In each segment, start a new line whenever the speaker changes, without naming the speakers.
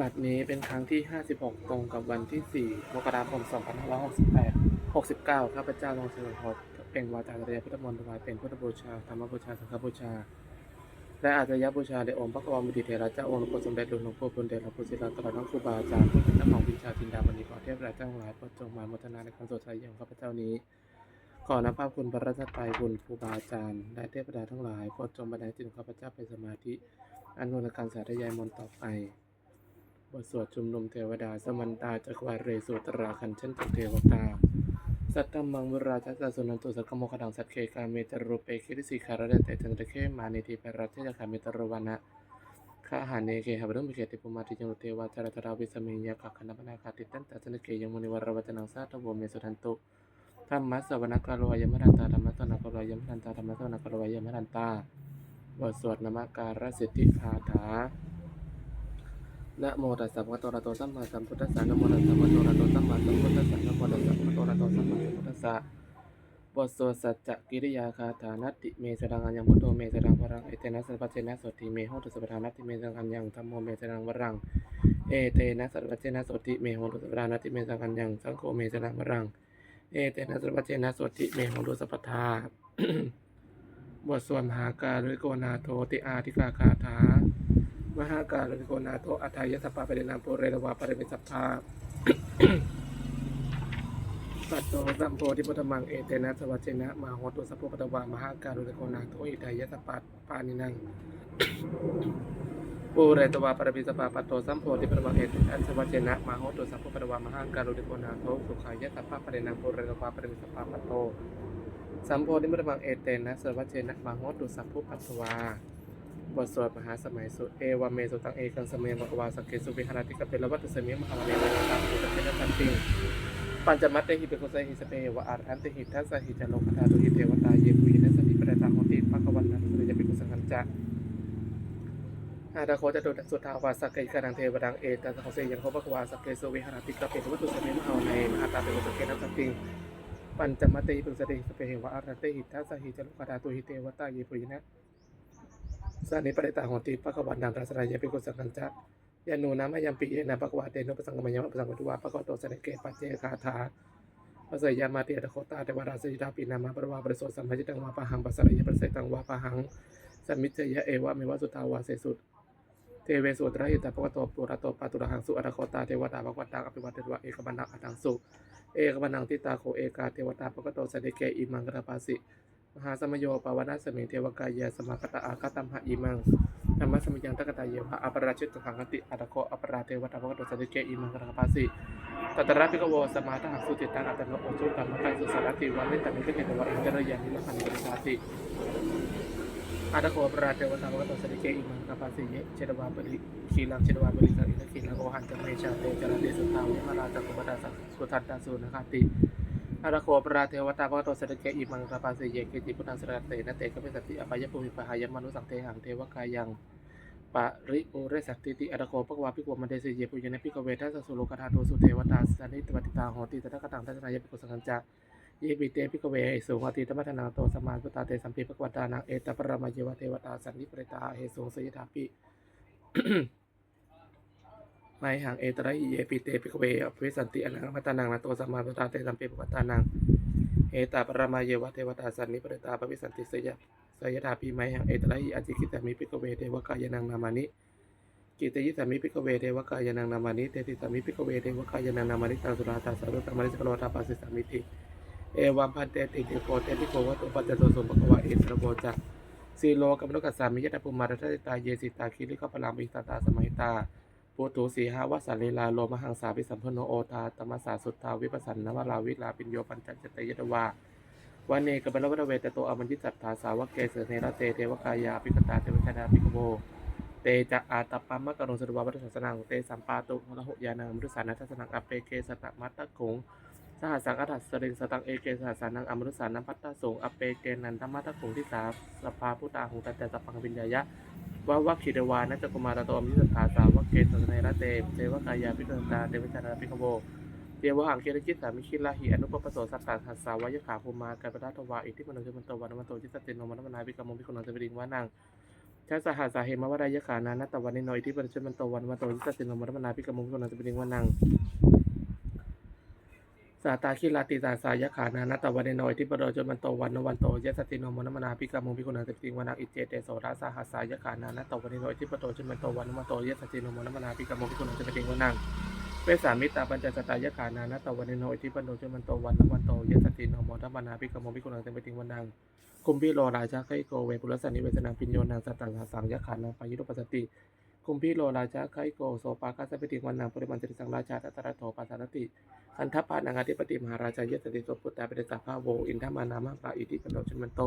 บัดนี้เป็นครั้งที่ 56 ตรงกับวันที่ 4 มกราคม 2568 69 ข้าพเจ้าลงเสนอพบเป็นวาจาเรียพุทธมนต์ถวายเป็นพุทธบูชา ธรรมบูชา สังฆบูชา และอาจยบูชาในองค์พระกวามุติเถระเจ้าองค์หลวงสมเด็จหลวงพ่อพุนเดชหลวงปู่ศิลาตลอดทั้งครูบาอาจารย์ผู้เป็นเจ้าของวิชาจินดาบณีขอเทพราเจ้าทั้งหลายโปรดจงมาโมทนาในคำสวดไทยของข้าพเจ้านี้ ขอนับภาพคุณพระรัตนตรัยคุณครูบาอาจารย์และเทพดาทั้งหลายโปรดจงบันดาลจิตของข้าพเจ้าเป็นสมาธิ อันโนการสาธยายมนต์ต่อไป บทสวดชุมนุมเทวดา สมันตาจักวาเรสุตราคันเช่นตุเทวตา สัตตมังวราจัสสะสุนันตุสักโมขดังสัตเคกาเมตรูเปคิริสิคารเดเตจันตะเคมานิติปรัตเทจคาเมตรวานะข้าหาเนเกหบรุมิเกติปุมาติจังุเทวาจารตราวิสเมยยกักขณปนาคาติตันตัสนเกยมุนิวรวัจนังสาตวเมสุทันตุธรรมะสวนกาโลยมรันตาธรรมะสวนกาโลยมรันตาธรรมะสวนกาโลยมรันตาบทสวดนมการสิทธิคาถา นะโมตัสสะภะคะวะโตอะระหะโตสัมมาสัมพุทธัสสะนะโมตัสสะภะคะวะโตอะระหะโตสัมมาสัมพุทธัสสะนะโมตัสสะภะคะวะโตอะระหะโตสัมมาสัมพุทธัสสะบทสวดสัจจะกิริยาคาถานัตติเมสรังอัญญังพุทโธเมสรังวรังเอเตนะสัพพเจนะสติเมโหตุสัพพทานัตติเมสรังอัญญังธัมโมเมสรังวรังเอเตนะสัพพเจนะสติเมโหตุสัพพทานัตติเมสรังอัญญังสังโฆเมสรังวรังเอเตนะสัพพเจนะสติเมโหตุสัพพทาบทสวดมหาการิโกนาโทติอาทิกาคาถา มหาการลิโกนาโตอัทายสปาปเดนามโปเรรวาปริมิสัพพาปัตโตสัมโพธิพุทธมังเอเตนะสวัจเจนะมาโหตุสัพพุปตวามหาการลิโกนาโตอิทายสปปาปานินังปูเรตวาปรมิสัพพาปัตโตสัมโพธิพุทธมังเอเตนะสวัจเจนะมาโหตุสัพพุปตวามหาการลิโกนาโตสุขายะสัพพะปเดนังโปเรรวาปริมิสัพพาปัตโตสัมโพธิพุทธมังเอเตนะสวัจเจนะมาโหตุสัพพุปัตตวา บทสวดมหาสมัยสุเอวามเมสุตังเอกังสเมมกวาสกเกสุวิหารติกเปลวัตเสมียมหาเมวะตังสุตเทนะสันติปัญจมัตเตหิเปโกเสหิสเปวะอารันเตหิทัสสหิจโลคทาตุหิเทวตาเยปุยนัสสติปรตาโหติปักวันนันสุยเปโกสังคัญจะอาดาโคจะโดสุทาวาสกเกกรังเทวดังเอตัสโคเสยังโคปะกวาสกเกสุวิหารติกเปลวัตเสมียมหาเมมหาตาเปโกสเกนะสันติปัญจมัตเตหิเปโกเสหิสเปวะอารันเตหิทัสสหิจโลคทาตุหิเทวตาเยปุยนะ สานิปริตาโหติปะกวันดังรัสรายะปิกุสังกัญจะยานูนามะยัมปิเยนะปะกวาเตนุปสังกมยมปะสังกตุวาปะกวโตสเนเกปัจเจคาถาปะเสยยามาเตียตะโคตาเทวราสยิดาปินามาปะวาปะโสสัมภจิตังวาปะหังปะสรยะปะเสตังวาปะหังสมิจเจยะเอวะเมวะสุทาวาเสสุเทเวสุตระหิตาปะกวโตปุระโตปะตุระหังสุอะระโคตาเทวตาปะกวตังอภิวัตเตวะเอกบันนังอัตังสุเอกบันนังทิตาโคเอกาเทวตาปะกวโตสเนเกอิมังกระปาสิ มหาสมโยปาวนาสมิงเทวกายะสมาคตาอาคตัมหะอิมังธรรมะสมิยังตกตายเยวะอัปราชิตขังคติอัตโคอัปราเทวตาภกตสันติเกอิมังกระปาสิตัตระพิกโวสมาทหังสุติตังอัตโนโอจุตัมมะตังสุสารติวันนิตัมมิเกเตวะอินเตรยานิมะขันติสาติอัตโคอัปราเทวตาภกตสันติเกอิมังกระปาสิเยเชดวาปริขีลังเชดวาปริกังอินขีลังโอหันจเมชาเตจาระเดสุตาวะมาราจักกุปตาสังสุทัตตาสุนคติ อาราโคปราเทวตาพระโตเสดเกอิมังกปาเสเยเกจิพุทธังสระเตนะเตก็เป็นสติอภัยภูมิปหายมนุสังเทหังเทวกายังปะริปุเรสักติติอาราโคปกวาพิกวมันเดเสเยปุยเนพิกเวทัสสุโลกธาโตสุเทวตาสันนิตปฏิตาโหติตถะกตังทัศนายปิกุสังกัญจะเยปิเตพิกเวเอสุงอติตมัทนาโตสมาสุตาเตสัมปิปกวตานังเอตปรมาเยวเทวตาสันนิปริตาเฮสุงสยถาปิ ไมหังเอตระหิเยปิเตปิกเวอภิสันติอนังพัตานังนาโตสมมาสุตาเตสัมปิปกวตานังเอตาปรมาเยวะเทวตาสันนิปริตาปวิสันติสยะสยถาปีไมหังเอตระหิอจิกิตามิปิกเวเทวกายนังนามานิกิตยิสามิปิกเวเทวกายนังนามานิเตติสามิปิกเวเทวกายนังนามานิตังสุราตาสารุตามานิสกโลตาปัสสิสามิติเอวัมพันเตติติโกเตติโกวัตุปัจจโตสมปะกวะเอตระโบจะสีโลกัมโนกัสสามิยตาภูมารัตติตาเยสิตาคิริขปลามิตาตาสมัยตา ปูตูสีหาวสันลีลาโลมหังสาวิสัมพโนโอตาตมสาสุตตาวิปัสสันนวราวิลาปิญโยปัญจจตยตวาวันเนกบัลวัตเวตโตอมัญจิสัตถาสาวกเกเสเนรเตเทวกายาปิกตาเทวชนาปิกโบเตจะอาตปัมมะกรุงสุวาวัตสัสนังเตสัมปาตุละหุยานังมรุสานัทสนังอเปเกสตมัตตะคง สหัสสังอัฏฐสริงสตังเอเกสหัสสานังอมรุสานัมปัตตะสงอเปเกนันทมัตตะขงที่สาสภาพุตาหุตัจจสัพพังวิญญายะวะวัคคิเดวานัจกุมารโตอมิสตถาสาวกเกตสเนระเตเทวกายาปิกตาเทวชนาปิกโวเดียวหังเกรจิตสามิคิลาหิอนุปปโสสัตตาหัสสาวายขาภูมาการปะทะทวาอิทธิมโนจมันโตวันมันโตจิตสตเตโนมันมนาวิกรรมพิคุณังเจวิริงวานังชาสหัสาเหมวรายขานานัตตวันนิโนอิทธิปริชมันโตวันวันโตยิตสตินมรมนาพิกมุนันสปิงวนังาตาคิลาติสาสายขานานัตตวันนิโนอิทิปริชุมันโตวันนวันโตยิสติโนมรมนาพิกมุพิกุนันสปิงวนังอิเจเตโสราสาหัสายขานานัตตวันนิโนอิทิปริชุมันโตวันนวันโตยิสติโนมรมนาพิกมุพิกุนันสปิงวนังเวสามิตาปัญจสตายขานานาตวันโนอิทิปันโนจมันโตวันนวันโตเยสติโนมทัมนาภิกขโมภิกุนังเตมปติงวันนังคุมพิโลราชาไคโกเวปุรสันนิเวสนังปิญโยนังสตังหาสังยะขานังปายุโรปัสสติ คุมพิโลราชาไคโกโสปาคัสเปติวันนังปริมันติสังราชาตัตระโทปัสสานติคันทัพานังอธิปติมหาราชาเยสติโสปุตตาเปเดสาภาโวอินทมานามาปะอิทิปันโนมันโต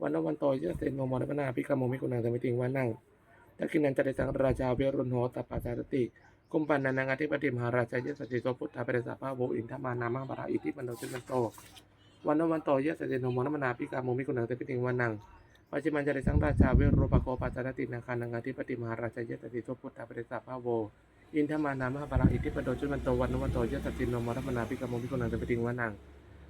วันนวันโตเยสตินโนมทัมนาภิกขโมภิกุนังเตมปติวันนังทักขินันจเดสังราชาเวรุณโหตปัสสานติกุมปันนังอธิปติมหาราชายสติโสพุทธาเปรสาภาโวอินทมานามาบาราอิทิมันโตจิมันโตวันนวันโตยสติโนมนมนาปิกาโมมิกุณังเตปิติวันนัง ปัจจิมันจริสังราชาเวโรปโกปัจจาตินาคานังอธิปติมหาราชยสติโสพุทธาเปรสาภาโว อินทมานามาบาราอิทิมันโตจิมันโตวันนวันโตยสติโนมนมนาปิกาโมมิกุณังเตปิติงวันัง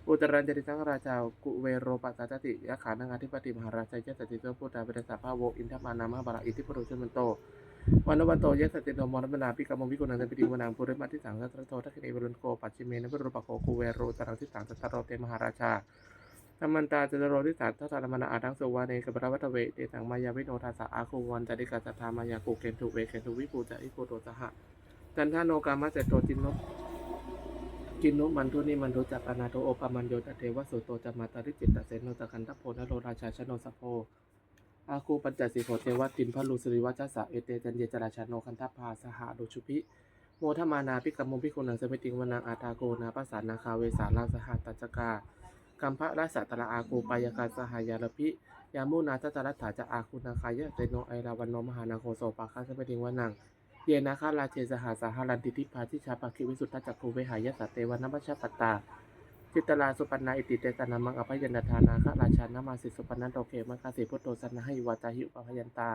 อุตรันจริสังราชากุเวโรปัจจาติยะขานังอธิปติมหาราชยสติโสพุทธาเปรสาภาโว อินทมานามาบาราอิทิมันโตจิมันโตวันนวันโตเยสติโนมรมนาปิกามวิกุณันปิติวนังปุริมาทิสังสัตโตทักขิเนวรุนโกปัจจิเมนะวรุปโกคูเวโรตรังทิสังสัตโรเตมหาราชา ธรรมันตาจโรทิสัตทัตตารมนาอาทังสุวาเนกัปรวัตเวเตสังมายาวิโนทัสสะอาคูวันจติกาสัทธามายากุเกนตุเวเกนตุวิปูจะอิโกโตสหะจันทโนกามาเจโตจินโนจินโนมันทุนิมันทุจักอนาโตโอปามันโยตเทวสุโตจมาตาริจิตตเสนโนตะคันทโพนโรราชาชโนสโพอาคูปัญจสีโพเทวตินพลุสิริวัจสะเอเตจันเยจราชาโนคันทพาสหาดุชุพิโมทมานาพิกรรมพิคุนังเสมิติงวนังอาตาโกนาปัสสานาคาเวสาลาสหัตตจกา กัมพะราสตระอาคูปายกาสหายาลพิยามุนาจัตรัตถาจะอาคูนาคายะเตโนไอราวันโนมหานาโคโสปาคาเสมิติงวนังเยนาคาราเจสหาสาหารันติทิพาทิชาปาคิวิสุทธจักคูเวหายะสตเตวันนมัชชปตตาจิตลาสุปันนาอิติเตตนามังอภัยันทานาคะราชานามาสิสุปันนันโตเกมังคาสิพุทโตสันนะให้วาจาหิอุปพยันตา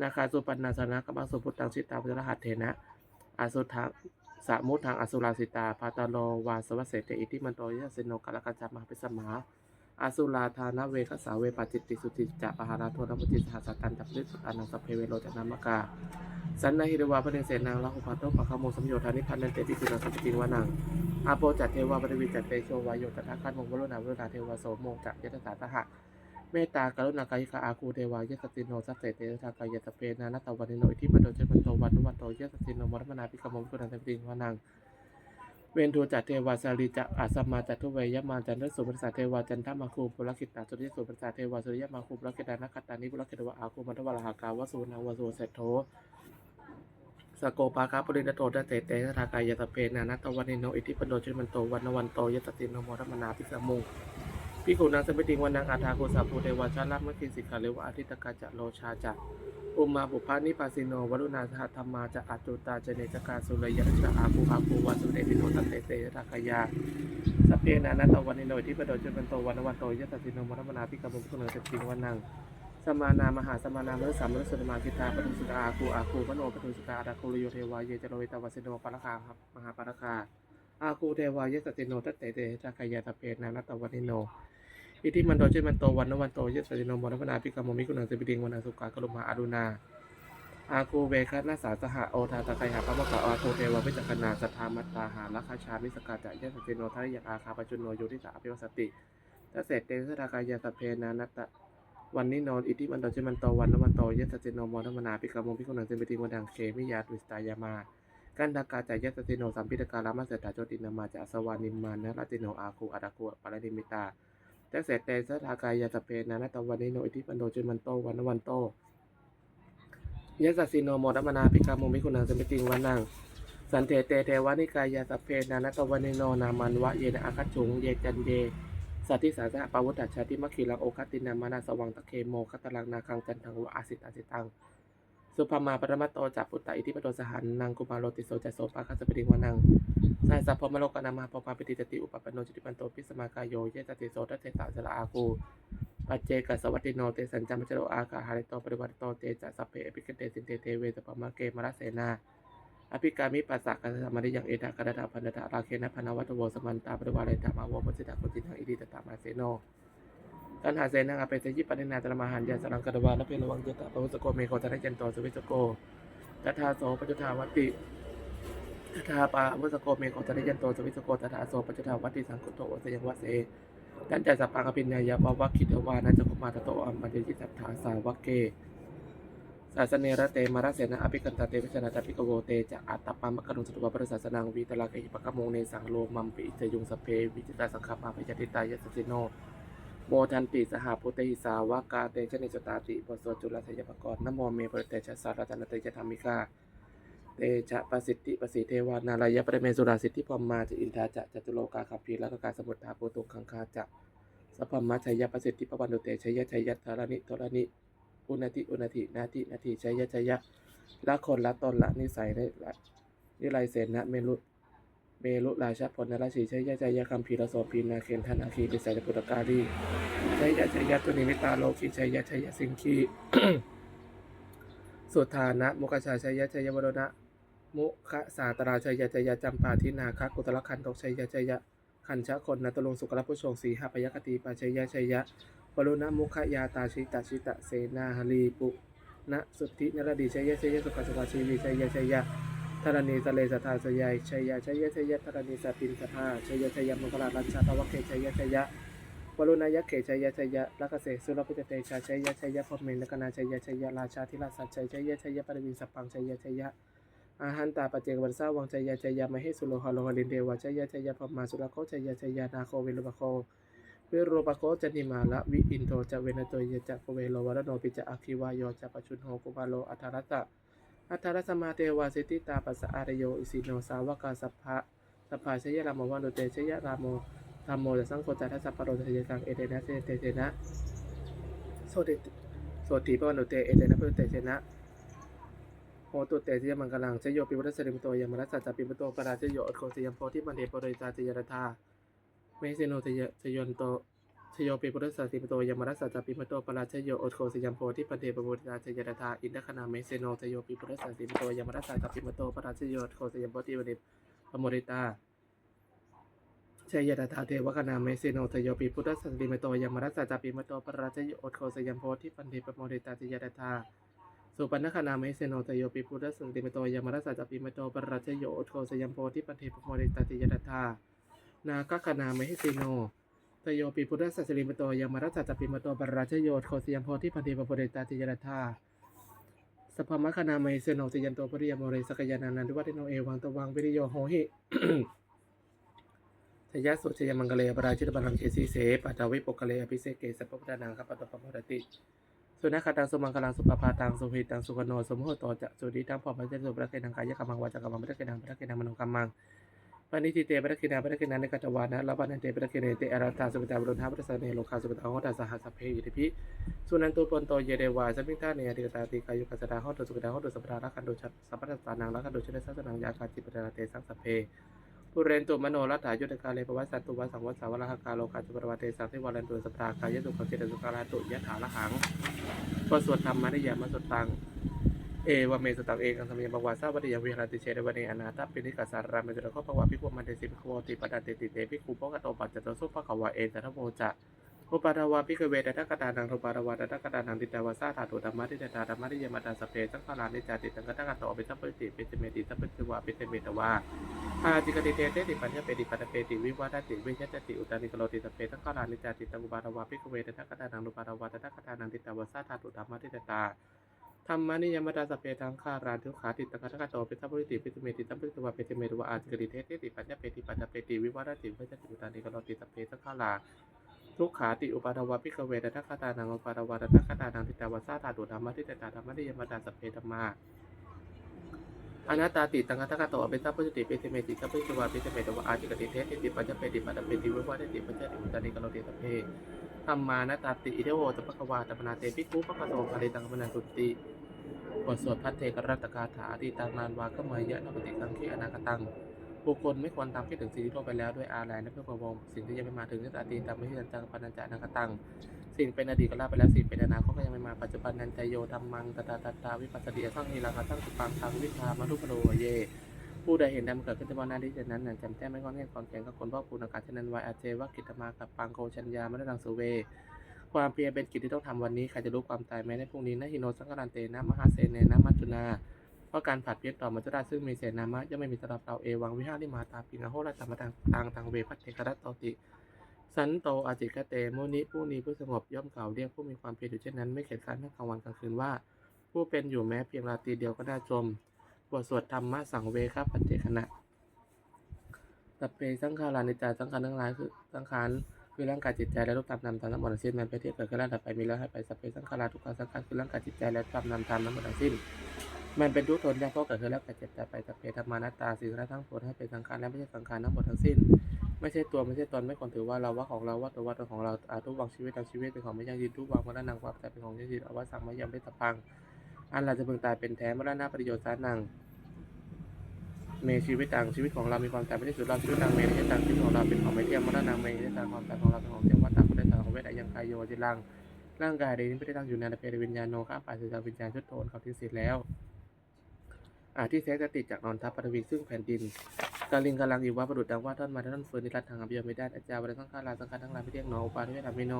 นาคาสุปันนาสนะกัมังสุพุทธังสิตาพุทธรหัตเถนะอาสุทัง สามุทังอสุราสิตาปาตาโลวาสวัสเสเตอิติมันโตยะเสโนกาลกัจจามาปิสมาอาสุราธานเวคสาเวปจิตติสุติจะปหาราโทนมุติสหัสตันตัปริสุตานังสเพเวโรจนามกา สันนหิรวาปเนเสนังละหุปาโตปะคะโมสัมโยธานิพันนันเตติสุนังสัมปติวานังอาโปจัตเทวาปริวิจัตเตโชวายโยตถาคันมงวโรนาวโรนาเทวาโสโมจักยตสาสหะ เมตตากรุณากายกาอาคูเทวายสติโนสัตเตเตทากายตเปนานตตวันนิโนอิทิปโดเจมันโตวันนุวันโตยสติโนมรมนาภิกขมกุณันตปิงวานังเวนทูจัตเทวาสาลีจักอาสมาจัตทุเวยมาจันทสุปริสาเทวาจันทมาคูปุรกิตาสุริยสุปริสาเทวาสุริยมาคูปุรกิตานักตานิปุรกิตวะอาคูมัทวะลหากาวสุนังวสุเสตโทสโกปาคาปรินโตดเตเตทากายตเปนานัตวันนิโนอิทิปโดเจมันโตวันนวันโตยสติโนมรมนาภิกขมุ พิขุนังสมิติงวันนางอาทาโกสาภูเทวาชาลามกินสิกขาเลวะอาทิตกาจะโลชาจะอุมาบุพานิปาสิโนวรุณาธาธรรมาจะอัจจุตาเจเนจกาสุรยะจะอาภูอาภูวัสุเดปิโนตันเตเตทากายาสเพนานัตวันนิโนอิทิปโดเจมันโตวันวันโตยสติโนมรมนาภิกขมุพิขุนังสมิติงวันนางสมานามหาสมานามฤสามฤสมาคิตาปทุสุตาอาคูอาคูมโนปทุสุตาอาดาคูลโยเทวายเยจโรวิตาวาสิโนปะรคาครับมหาปะรคา อาคูเทวายสติโนตัตเตเตทากายาตเปนานัตวันิโนอิทิมันโตเจมันโตวันนวันโตยสติโนมรมนาภิกขโมมิกุณังสปิดิงวันสุกากรุมาอารุณาอาคูเวคัสนาสาสหะโอทาตะไคหาพระมกะอาโทเทววิจักนาสัทธามัตตาหาลัคาชามิสกาจะยสติโนทริยอาคาปจุนโนโยติสาภิวสติตเสตเตสทากายาสเพนานัตตะวันนี้นอนอิทิมันโตเจมันโตวันนวันโตยสติโนมรมนาภิกขโมมิกุณังสปิดิงวันังเคมิยาตุสตายามา กันดากาจะยสติโนสัมพิตการามาเสตาโจตินามาจะอสวานิมานะลาติโนอาคูอาดาคูปารานิมิตาแต่เสร็จแต่สถากายาสเปนนะนะตะวันในโนอิทิปันโดจนมันโตวันนวันโตยะสัสสิโนโมดัมนาปิกาโมมิคุณังสมิติงวันนังสันเทเตเทวานิกายาสเปนนะนะตะวันในโนนามันวะเยนะอาคัจฉุงเยจันเยสัตติสาสะปาวุตตชาติมัคคีลังโอคัตตินามานาสวังตะเคโมคัตตลังนาคังจันทังวะอาสิตอาสิตัง สุภามาปรมัตโตจักปุตตะอิทิปโตสหันนังกุมารโลติโสจัสโสปะคัสปิดิงวานังสายสัพพมโลกนามาปปาปิติจติอุปปันโนจิติปันโตปิสมากายโยเยจติโสทัตเตสาสละอาคูปัจเจกสวัตติโนเตสัญจามจโรอากาหาริโตปริวัติโตเตจะสัพเพอภิกเตสินเตเตเวสปมาเกมรเสนาอภิกามิปัสสะกัสสะมาริยังเอตากระดาพันดาราเคนะพนวัตโวสมันตาปริวาเรตามาวโวปสิตาโกจินังอิติตตามาเสโน ตันหาเสนังอเปเสยิปันนาตระมหันยาสลังกตวาและเพลวังเจตะปะวุสโกเมโกตระเจนโตสวิสโกตถาโสปัจจุทาวัติตถาปะวุสโกเมโกตระเจนโตสวิสโกตถาโสปัจจุทาวัติสังคุโตวสยังวะเสตันใจสัพพังอภิญญายะปวัคคิตวานาจะคุมาตโตอัมปัญญจิตัตถาสาวกเกศาสเนระเตมาระเสนะอภิกันตเตวิชนะตปิกโวเตจะอัตตปามะกรุงสตุวะพระศาสนังวีตลากหิปะกมงเนสังโลมัมปิอิจยุงสเพวิจิตาสังขมาพยติตายสสิโนโมทันติสหปุตติสาวกาเตชะนิจตาติปโสจุลทยปกรณ์นโมเมปริเตชะสารตนเตชะธรรมิกาเตชะประสิทธิประสิทธิเทวานารายะปรเมสุราสิทธิพรหมาจะอินทาจะจตุโลกาคัมพีและกาสมุทธาปุตุคังคาจะสัพพมัชยประสิทธิปวันตุเตชยชยธารณิธรณิอุณติอุณตินาทินาทีชัยยะชัยยะละคนละตนละนิสัยละละนิไรเสนะเมลุ เมลุราชพลนราชีชัยยะชัยะคัมภีรโสพีนาเคนธนอาคีปิสัยปุตการีชัยยะชัยยะตุนิมิตาโลกิชัยยะชัยยะสิงคีสุธานะ มุกชาชัยยะชัยยวรนะมุขสาตราชัยยะชัยยะจำปาทินาคะกุตละคันตกชัยยะชัยยะขันชะคนนตลงสุกรผู้ชงสีหปยกติปาชัยยะชัยยะปรุณมุขยาตาชิตาชิตะเสนาหลีปุณสุทธินรดีชัยยะชัยยะสุขสุขชีวีชัยยะชัยยะ ธรณีสะเลสทาสยายชัยยะชัยยะชัยยะธรณีสปินสทาชัยยะชัยยะมังคลาลัญชาตวะเกชัยยะชัยยะวรุณายะเกชัยยะชัยยะลักเสสุรพิจเตชาชัยยะชัยยะพรหมินลกนาชัยยะชัยยะราชาธิราชสัจชัยชัยยะชัยยะปริวินสัพพังชัยยะชัยยะอาหันตาปเจกวันสาวังชัยยะชัยยะมเหสุโลหะโลหะลินเดวะชัยยะชัยยะพรหมาสุรโคชัยยะชัยยะนาโคเวลุปโควิโรปโคจนิมาละวิอินโทจะเวนโตยจะโกเวโลวรโนปิจะอคิวายโยจะปชุนโหกุบาโลอัทารัตตะ อัทรสมาเทวาสิติตาปัสสะอารโยอิสิโนสาวกาสัพพะสัพพะชยรามวันโดเตชยรามโมธรรมโมจะสังโฆจัตถะสัพพะโรเตชสังเอเตนะเตเตนะโสติโสติปวันโดเตเอเตนะพุเตเตนะโหตุเตชยมังกลังชโยปิวัตสริมโตยมรัสสัจจปิมโตปราชโยอโคสยมโพธิมันเทปริตาจยรธาเมเสโนเทยเชยนโต ชโยปิปุรสสติปโตยมรัสสะจปิมโตปราชโยโอโคสยัมโพธิปันเทปมุตตาชยรธาอินทคนาเมเซโนชโยปิปุรสสติปโตยมรัสสะจปิมโตปราชโยโอโคสยัมโพธิปันเทปมุตตาชยรธาเทวคนาเมเซโนชโยปิปุรสสติปโตยมรัสสะจปิมโตปราชโยโอโคสยัมโพธิปันเทปมุตตาชยรธาสุปันนคนาเมเซโนชโยปิปุรสสติปโตยมรัสสะจปิมโตปราชโยโอโคสยัมโพธิปันเทปมุตตาชยรธานาคคนาเมเซโน ตโยปิพุทธสัสริมโตยมรัสสะจปิมโตปราชโยโคสยมโพธิพันธีปปุเรตาติยรธาสพมคณาไมเสโนติยันโตปริยโมเรสกยานานันทุวัติโนเอวังตวังวิริโยโหหิชยสุชยมังกเลปราชิตบัลังเคสีเสปัตตวิปกเลอภิเศกเกสัพพุทธานังคัปปะตปะมรติ สุนัขตังสุมังคลังสุปปาตังสุหิตังสุขโนสมโหโตจะสุดีตังพอพันเจสุปะเกนังกายกัมมังวาจากัมมังปะเกนังปะเกนังมโนกัมมัง ปณิติเตปะกินาปะกินาในกัจจวานะละปันเตปะกิเนเตอรัตตาสุปตาบรุณหาปะสะเนโลคาสุปตาโหตาสหัสเพยิติพิสุนันตุปนโตเยเดวาสัมมิตาเนอติกตาติกายุกัสดาหตุสุกดาหตุสัพพะละกันโดชัสัพพะตานังละกันโดชนะสัสนังยาคาจิปตาเตสังสเพปุเรนตุมโนรัตถายุตกาเลปวัสสันตุวัสังวัสสาวะหกาโลกาจุปรวาเตสังเทวารันตุสัพพากายตุขเกตสุกาลาตุยะถาละหังก็สวดธรรมะนิยามสุตัง เอวเมสตังเอกังสมีบังวาสาวัติยวิหารติเชเดวันเนอนาถปิณิกัสารามเจริญข้อภวะพิพุมันเตสิภิกขวติปดาเตติเตภิกขุปกะโตปัจจตสุภะขวะเอตนะโมจะอุปาทวาภิกเวตตะกตานังรูปาทวาตตะกตานังติตาวาสาธาตุธรรมะทิตตาธรรมะทิยมตาสเพสังฆารานิจาติตังกตะกะโตปิสัพพติปิเตเมติสัพพติวาปิเตเมตวาอาติกติเตเตติปัญญาเปติปัตเปติวิวัตติวิยตติอุตานิกโลติสเพสังฆารานิจาติตังอุปาทวาภิกเวตตะกตานังรูปาทวาตตะกตานังติตาวาสาธาตุธรรมะทิตตา ธรรมานิยมตาสเพทังคาราทุขาติตังคตะกะโตเปิสัพพุริติปิสเมติสัมปิตวาปิเมตวาอาจกติเทเตติปัญญาเปติปัญญาเปติวิวัตติวิจติอุตานิกโลติสเพสังฆาราทุกขาติอุปาทวาพิกเวตทัคตานังอุปาทวาตทัคตานังติตาวาสาธาตุธรรมะทิตตาธรรมนิยมตาสเพธรรมาอนัตตาติตังคตะกะโตเปิสัพพุริติปิสเมติสัมปิตวาปิเมตวาอาจกติเทเตติปัญญาเปติปัญญาเปติวิวัตติปัญญติอุตานิกโลติสเพธรรมานัตาติอิเทโวตปะคะวาตปนาเตปิกุปะคะโตภริตังมนันตุติ บทสวดพัทเทกรัตคาถาที่ตังนานวาก็มายะนปฏิกังขีอนาคตัง บุคคลไม่ควรตามคิดถึงสิ่งที่ล่วงไปแล้วด้วยอาลัยและเพื่อประวงสิ่งที่ยังไม่มาถึงนิสอาตีตามไม่ใช่จังปัญญานาคตัง สิ่งเป็นอดีตก็ลาไปแล้วสิ่งเป็นอนาคตก็ยังไม่มาปัจจุบันนันจโยธรรมังตตาตตาวิปัสสติสร้างฮีรังสร้างสุปังทางวิชามรุปโรเยผู้ใดเห็นดำเกิดขึ้นเฉพาะหน้าที่เช่นนั้นนั่นจำแจ้งไม่งอนแง่ความแข็งกับคนว่าปูนอากาศเช่นนั้นไว้อาเจวะกิตมากับปังโกชัญญามะดังสุเว ความเพียรเป็นกิจที่ต้องทำวันนี้ใครจะรู้ความตายแม้ในพรุ่งนี้นะฮิโนสังกรันเตนะมหาเสเนนะมัจจุนาเพราะการผัดเพี้ยนต่อมัจจุราซึ่งมีเสนามะย่อมไม่มีสำหรับเราเอวังวิหาริมาตาปิงาโหราธรรมตังตังตังเวพัตเทกรัตโตติ สันโตอาจิกเตมุนิผู้นี้ผู้สงบย่อมเก่าเรียกผู้มีความเพียรอยู่เช่นนั้นไม่เข็ดขันทั้งกลางวันกลางคืนว่า ผู้เป็นอยู่แม้เพียงราตรีเดียวก็น่าชมบทสวดธรรมะสังเวคปัจเจคณะสัเพสังขารานิจจาสังขารทั้งหลายคือสังขาร คือร่างกายจิตใจและรูปตามนามตามทั้งหมดทั้งสิ้นมันไปนที่เกิดขึ้นแล้วดับไปมีแล้วให้ไปสัพเพสังขาราทุกขาสังขารคือร่างกายจิตใจและรูปตามนามตามทั้งหมดทั้งสิ้นมันเป็นทุกข์ทนได้เพราะเกิดขึ้นแล้วแก่เจ็บตายไปสัพเพธรรมานัตตาสิ่งทั้งทั้งปวงให้เป็นสังขารและไม่ใช่สังขารทั้งหมดทั้งสิ้น ไม่ใช่ตัวไม่ใช่ตนไม่ควรถือว่าเราว่าของเราว่าตัวว่าตนของเราอาทุกวังชีวิตทางชีวิตเป็นของไม่ยั่งยืนทุกวังมรณะความตายเป็นของยั่งยืนอวสังไม่ยำได้ตะพัง อันเราจะพึงตายเป็นแท้มรณะประโยชน์สานัง เมชีวิตต่างชีวิตของเรา มีความตายไม่ได้สุดเราชีวิตต่างเมไม่ใช่ต่างชีวิตของเราเป็นของไม่เที่ยงมรณะเมไม่ใช่ต่างความตายของเราเป็นของเที่ยงวัฏฏะคุณได้ต่างของเวทอายังกายโยจิรังร่างกายใดนี้ไม่ได้ตั้งอยู่ในอเพรวิญญาณโนข้าป่าเสียวิญญาณชุดโทนเขาทิ้งเสร็จแล้วอาที่แท้จะติดจากนอนทัพปฐวีซึ่งแผ่นดินกาลิงกาลังอีวะประดุดดังว่าท่อนมาท่อนเฟิร์นนิรัตทางอภิยไม่ได้อาจารย์บริสังขาราสังขาทั้งหลายไม่เที่ยงหนออุปาทิเวทามิโน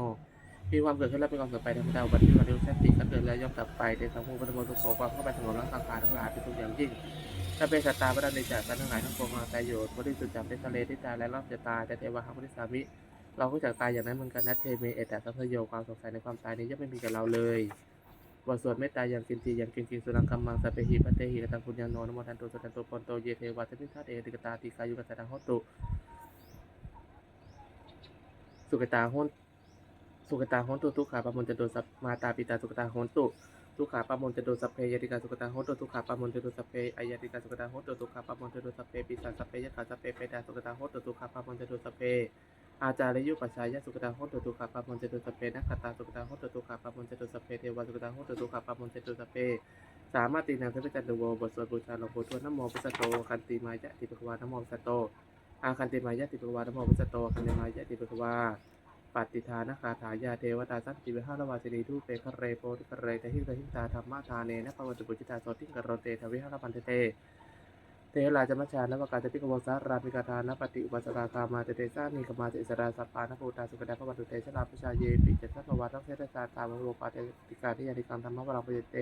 มีความเกิดขึ้นแล้วเป็นความเกิดไปธรรมดาอุบัติวันเดียวชาติดก็เกิดแล้วย่อมดับไปในสังคมปฐมทุกขอความเข้าไปสงบร่างสังขารทั้งหลายเป็นทุกอย่างยิ่ง ถ้าเป็นสัตตาประดานในจากกันทั้งหลายทั้งปวงมาตายอยู่บริสุทธิ์จากในทะเลที่ตายและรอบจะตายแต่เทวะหังบริสามิเราก็จากตายอย่างนั้นเหมือนกันนัทเทเมเอตตะสัพพโยความสงสัยในความตายนี้ย่อมไม่มีกับเราเลยบทสวดเมตตาอย่างกินทีอย่างกินทีสุรังคัมมังสัพเพหิปัตเตหิกตังปุญญาโนนโมทันตุสันตุปนโตเยเทวะทัพพิทัตเอติกตาติกายุกตังโหตุสุกตาโหนสุกตาโหนตุทุกขาปะมนจะโดสัพมาตาปิตาสุกตาโหนตุ ทุกขาปะมนจะโดสัพเพยติกาสุกตาโหตุทุกขาปะมนจะโดสัพเพอายติกาสุกตาโหตุทุกขาปะมนจะโดสัพเพปิสัสสัพเพยะขาสัพเพเปตาสุกตาโหตุทุกขาปะมนจะโดสัพเพอาจารยุปัชชายสุกตาโหตุตุขาปะมนเจตุสพเปนักขตาสุกตาโหตุตุขาปะมนเจตุสพเปเทวาสุกตาโหตุตุขาปะมนเจตุสพเปสามารถตีนางเทพจันทโวบทสวดบูชาหลวงปู่ทวดนโมพุทธโตคันติมายะติปะวานโมพุทธโตอาคันติมายะติปะวานโมพุทธโตคันติมายะติปะวา ปฏิทานะคาถายาเทวตาสันติวิหารวาสินีทุเปคะเรโพธิคเรตหิตหิตาธรรมะทาเนนะปวัตตุปุจิตาโสติกโรเตทวิหารพันเตเทวราชมัชชานวกาจติกวสารามิกาทานปฏิอุปสราคามาเตเตสานิกมาเตสราสัปปานภูตาสุกดาพระวัตุเตชลาพุชาเยปิเจตสัพพวาทัพเทศตาตามโลปาเตติกาที่ยาติกรรมธรรมวราปเจเต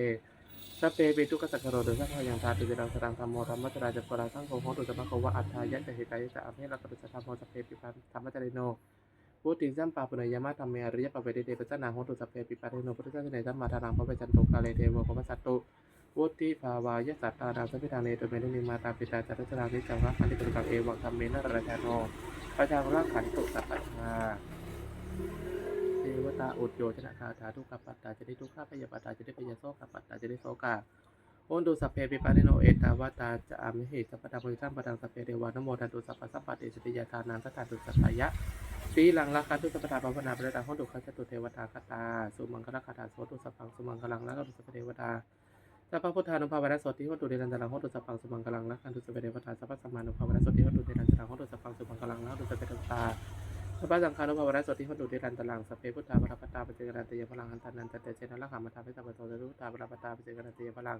สัพเพปิทุกขสักโรโดยสัพพยังทาติเวรังสรังธรรมโมธรรมจราจปราสังโฆโหตุสัมภควะอัฏฐายะจะเหกายะจะอภิรักตุสัทธรรมโมสัพเพปิปันธรรมจริโน พุทธิสัมปาปุณยามะธรรมเมริยปะเวเดเตปัจจนาโหตุสัพเพปิปันเทโนพุทธเจ้าเนสัมมาทานังพระเวจันโตกาเลเทโวภวสัตตุวุฒิภาวายสัตตาดาสัพพิทางเนตุเมนุนิมาตาปิตาจัตตรานิจังรักขันติปริกังเอวังธรรมเมนราชาโนประชารักขันตุสัพพชาเทวตาอุดโยชนะคาถาทุกขปัตตาจะได้ทุกขปยาปัตตาจะได้ปยาโสขปัตตาจะได้โสกา โอนตุสัพเพปิปานิโนเอตาวตาจะอามิเหิสัพพะบริสัมปะทังสัพเพเทวานโมทันตุสัพพะสัพพะเตสติยาทานังสัทธาตุสัพพยะสีหลังลักขันตุสัพพะภาวนาปริตาห้องตุขัจตุเทวตาคตาสุมังคลคาถาโสตุสัพพังสุมังคลังลักขุสัพพเทวตาสัพพะพุทธานุภาวนะโสติวัตถุเดรันตรังโหตุสัพพังสุมังกลังละตุสเปเดวตาสัพพะสัมมานุภาวนะโสติวัตถุเดรันตรังโหตุสัพพังสุมังกลังละตุสเปเดวตาสัพพะสังฆานุภาวนะโสติวัตถุเดรันตรังสัพเพพุทธาปรปตาปเจกนันตยพลังหันตานันตเตเจนะละขามาทาพิสัพพะโสสัพพุทธาปรปตาปเจกนันตยพลัง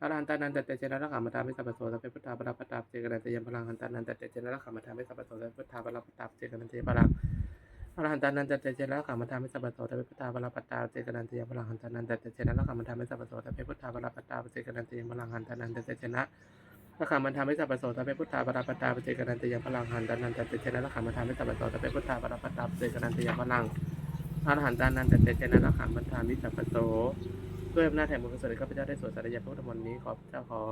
อารหันตานันตเตเจนะละขามาทาพิสัพพโสสัพพุทธาปรปตาเจกันตยมพลังหันตานันตเตเจนะละขามาทาพิสัพพโสสัพพุทธาปรปตาเจกันตยมพลังอรหันตานันตเตเจนะขามาทามิสัพพโสตะเปพุทธาบาปตาเจกนันติยพลังหันตานันตเตเจนะขามาทามิสัพพโสตะเปพุทธาบาปตาเจกนันติยพลังหันตานันตเตเจนะขามาทามิสัพพโสตะเปพุทธาบาปตาเจกนันติยพลังหันตานันตเตเจนะขามาทามิสัพพโสตะเปพุทธาบาปตาเจกนันติยพลังอรหันตานันตเตเจนะขามาทามิสัพพโส ด้วยอำนาจแห่งบุญกุศลข้าพเจ้าได้สวดสาธยาพระพุทธมนต์นี้ขอพระเจ้าขอ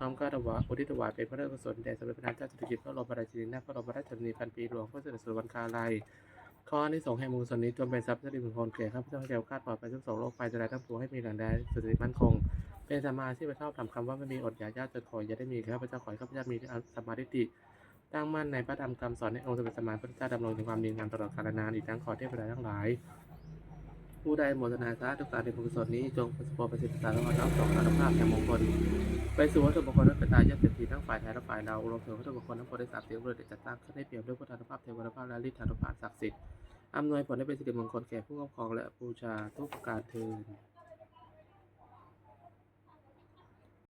น้อมกล้าถวายอุทิศถวายเป็นพระราชกุศลแด่สมเด็จพระนางเจ้าสิริกิติ์พระบรมราชินีนาถพระบรมราชชนนีพันปีหลวงพระเสด็จสู่วันคาลัยข้อที่สองแห่งมูลส่วนนี้จงเป็นทรัพย์สิริมงคลแก่ข้าพเจ้าให้แก้วคาดปลอดภัยทุกสองโรคภัยจะได้ทั้งปวงให้มีหลังใดสุติมั่นคง เป็นสมาที่พระเจ้าทำคำว่าไม่มีอดอยากยากจนขออย่าได้มีข้าพเจ้าขอให้ข้าพเจ้ามีสมาธิตั้งมั่นในพระธรรมคำสอนในองค์สมเด็จสมมาพระเจ้าดำรงถึงความดีงามตลอดกาลนานอีกทั้งขอเทพเจ้าทั้งหลาย ผู้ใดหมดนาสาธุการในบุญกุศลนี้จงประสบประสิทธิสาพและรับสองอนุภาพแห่งมงคล ไปสู่วัตถุมงคลนั้นเป็นตายญาติเศรษฐีทั้งฝ่ายไทยและฝ่ายเรารวมถึงวัตถุมงคลทั้งปวงได้สามเสียงเลยจัดตั้งขึ้นให้เปรียบด้วยพุทธานุภาพเทวานุภาพและฤทธานุภาพศักดิ์สิทธิ์อำนวยผลให้เป็นสิริมงคลแก่ผู้ครอบครองและบูชาทุกประการเทิน